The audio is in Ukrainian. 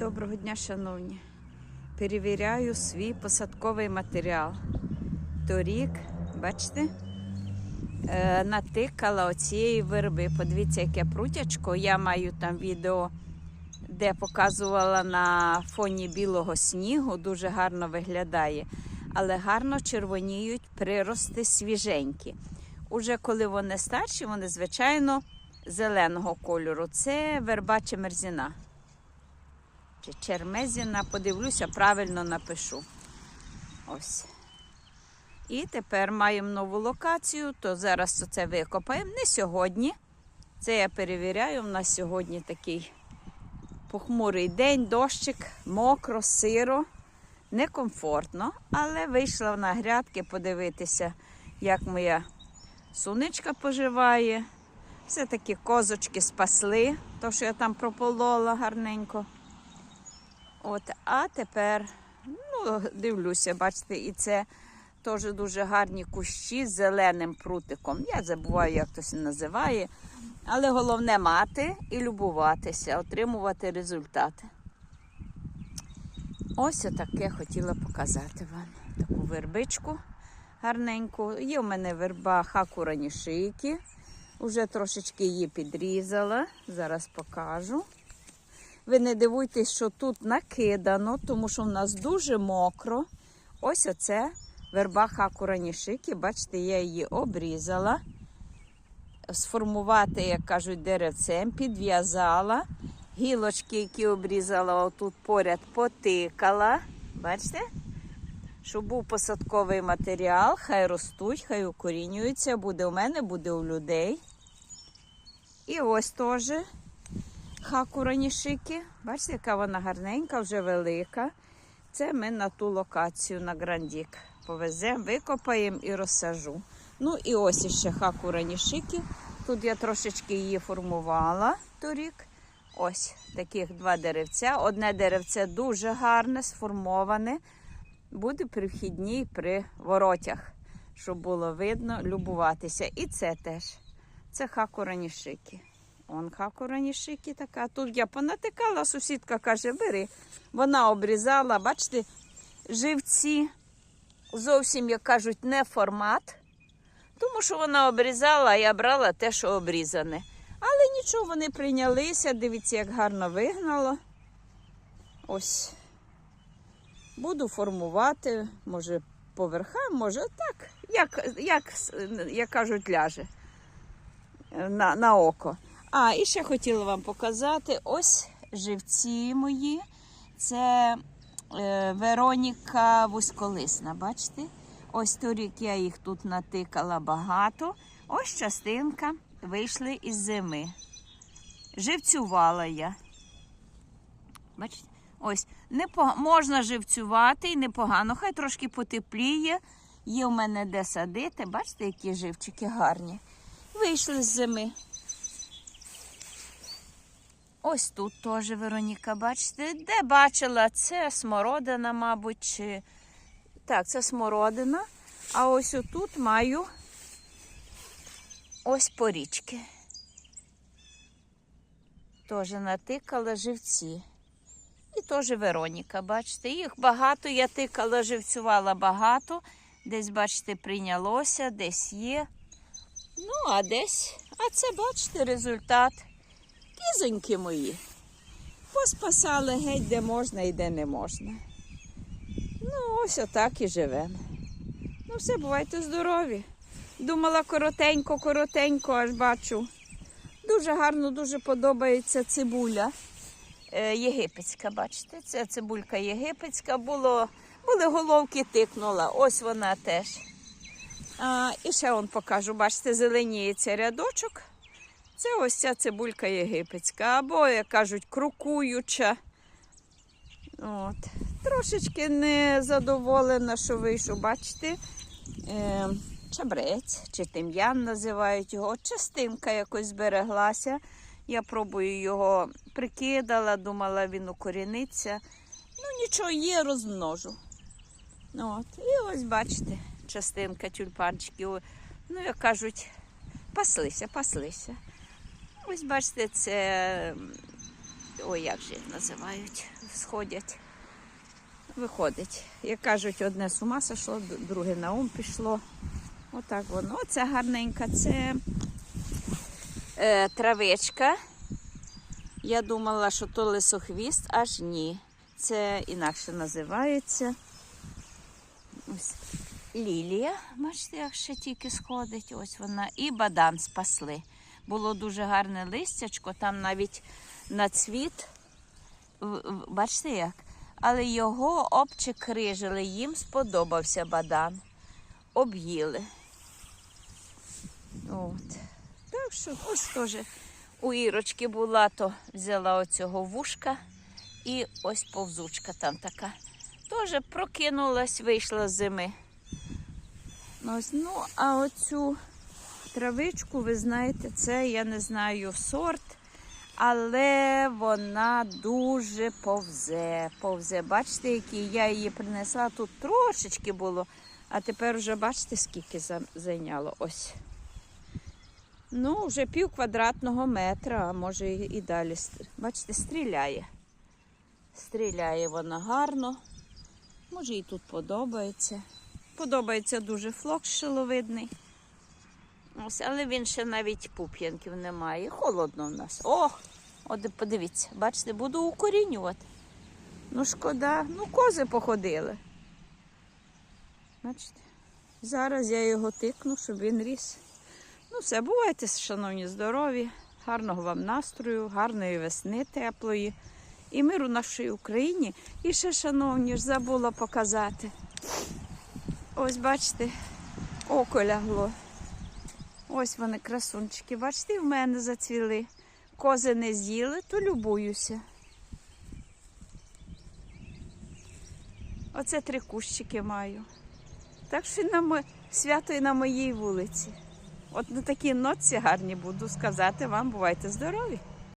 Доброго дня, шановні. Перевіряю свій посадковий матеріал. Торік, бачите, е, натикала оцієї верби. Подивіться, яке прутячко. Я маю там відео, де показувала на фоні білого снігу. Дуже гарно виглядає. Але гарно червоніють прирости свіженькі. Уже коли вони старші, вони, звичайно, зеленого кольору. Це верба чемерзіна чи Чермезіна, подивлюся, правильно напишу. Ось. І тепер маємо нову локацію, то зараз це викопаємо. Не сьогодні. Це я перевіряю. У нас сьогодні такий похмурий день, дощик, мокро, сиро, некомфортно, але вийшла на грядки подивитися, як моя суничка поживає. Все-таки козочки спасли, то що я там прополола гарненько. От, а тепер ну, дивлюся, бачите, і це теж дуже гарні кущі з зеленим прутиком. Я забуваю, як то це називає. Але головне мати і любуватися, отримувати результати. Ось отаке хотіла показати вам. Таку вербичку гарненьку. Є в мене верба хакуранішики. Уже трошечки її підрізала. Зараз покажу. Ви не дивуйтесь, що тут накидано, тому що в нас дуже мокро. Ось оце верба хакуранішики. Бачите, я її обрізала. Сформувати, як кажуть, деревцем, підв'язала. Гілочки, які обрізала, отут поряд потикала. Бачите? Щоб був посадковий матеріал, хай ростуть, хай укорінюються. Буде у мене, буде у людей. І ось теж хакуранішики. Бачите, яка вона гарненька, вже велика. Це ми на ту локацію на Грандік. Повеземо, викопаємо і розсажу. Ну і ось іще хакуранішики. Тут я трошечки її формувала торік. Ось таких два деревця. Одне деревце дуже гарне, сформоване. Буде при вхідній при воротях, щоб було видно, любуватися. І це теж. Це хакуранішики. Он хакуранішики така. Тут я понатикала, сусідка каже, бери. Вона обрізала, бачите, живці зовсім, як кажуть, не формат. Тому що вона обрізала, а я брала те, що обрізане. Але нічого, вони прийнялися. Дивіться, як гарно вигнало. Ось. Буду формувати, може, по верхам, може так, як, як, як кажуть, ляже на, на око. А, і ще хотіла вам показати ось живці мої. Це е, Вероніка вузьколисна, бачите? Ось торік я їх тут натикала багато. Ось частинка вийшли із зими. Живцювала я. Бачите? Ось, непо... можна живцювати і непогано, хай трошки потепліє. Є в мене де садити. Бачите, які живчики гарні. Вийшли з зими. Ось тут теж Вероніка, бачите, де бачила, це смородина, мабуть, чи. Так, це смородина. А ось отут маю ось порічки. Теж натикала живці. І теж Вероніка, бачите, їх багато, я тикала, живцювала багато. Десь, бачите, прийнялося, десь є. Ну, а десь, а це, бачите, результат. Кізоньки мої. Поспасали геть, де можна і де не можна. Ну, ось отак і живемо. Ну, все, бувайте здорові. Думала коротенько, коротенько, аж бачу. Дуже гарно, дуже подобається цибуля е, єгипетська, бачите? Це цибулька єгипетська. Було, були головки тикнула. Ось вона теж. А, і ще вам покажу, бачите, зеленіється рядочок. Це ось ця цибулька єгипетська, або, як кажуть, крокуюча. От. Трошечки не задоволена, що вийшов, бачите, е, чабрець чи тим'ян називають його. Частинка якось збереглася. Я пробую його прикидала, думала, він укоріниться. Ну, нічого є, розмножу. От. І ось бачите, частинка тюльпанчиків. Ну, як кажуть, паслися, паслися. Ось бачите, це ой, як же їх називають, сходять. Виходить. Як кажуть, одне з ума сошло, друге на ум пішло. Отак воно. Оце гарненька, це е, травичка. Я думала, що то лисохвіст, аж ні. Це інакше називається. Ось лілія, бачите, як ще тільки сходить. Ось вона. І бадан спасли. Було дуже гарне листячко, там навіть на цвіт. Бачите як? Але його обчекрижили, їм сподобався бадан. Об'їли. От. Так що ось теж у Ірочки була, то взяла оцього вушка і ось повзучка там така. Теж прокинулась, вийшла з зими. Ось, ну, а оцю травичку, ви знаєте, це я не знаю сорт, але вона дуже повзе. Повзе. Бачите, які я її принесла. Тут трошечки було, а тепер вже бачите, скільки зайняло. Ось. Ну, вже пів квадратного метра, а може і далі. Бачите, стріляє. Стріляє вона гарно. Може, їй тут подобається. Подобається дуже флок шиловидний. Ось, але він ще навіть пуп'янків не має. Холодно в нас. О! От подивіться, бачите, буду укорінювати. Ну, шкода, ну кози походили. Бачите? Зараз я його тикну, щоб він ріс. Ну, все, бувайте, шановні, здорові, гарного вам настрою, гарної весни теплої і миру нашій Україні. І ще, шановні, ж забула показати. Ось бачите, око лягло. Ось вони красунчики. Бачите, в мене зацвіли. Кози не з'їли, то любуюся. Оце три кущики маю. Так що на мо... свято і на моїй вулиці. От на такій ноці гарні буду сказати вам. Бувайте здорові!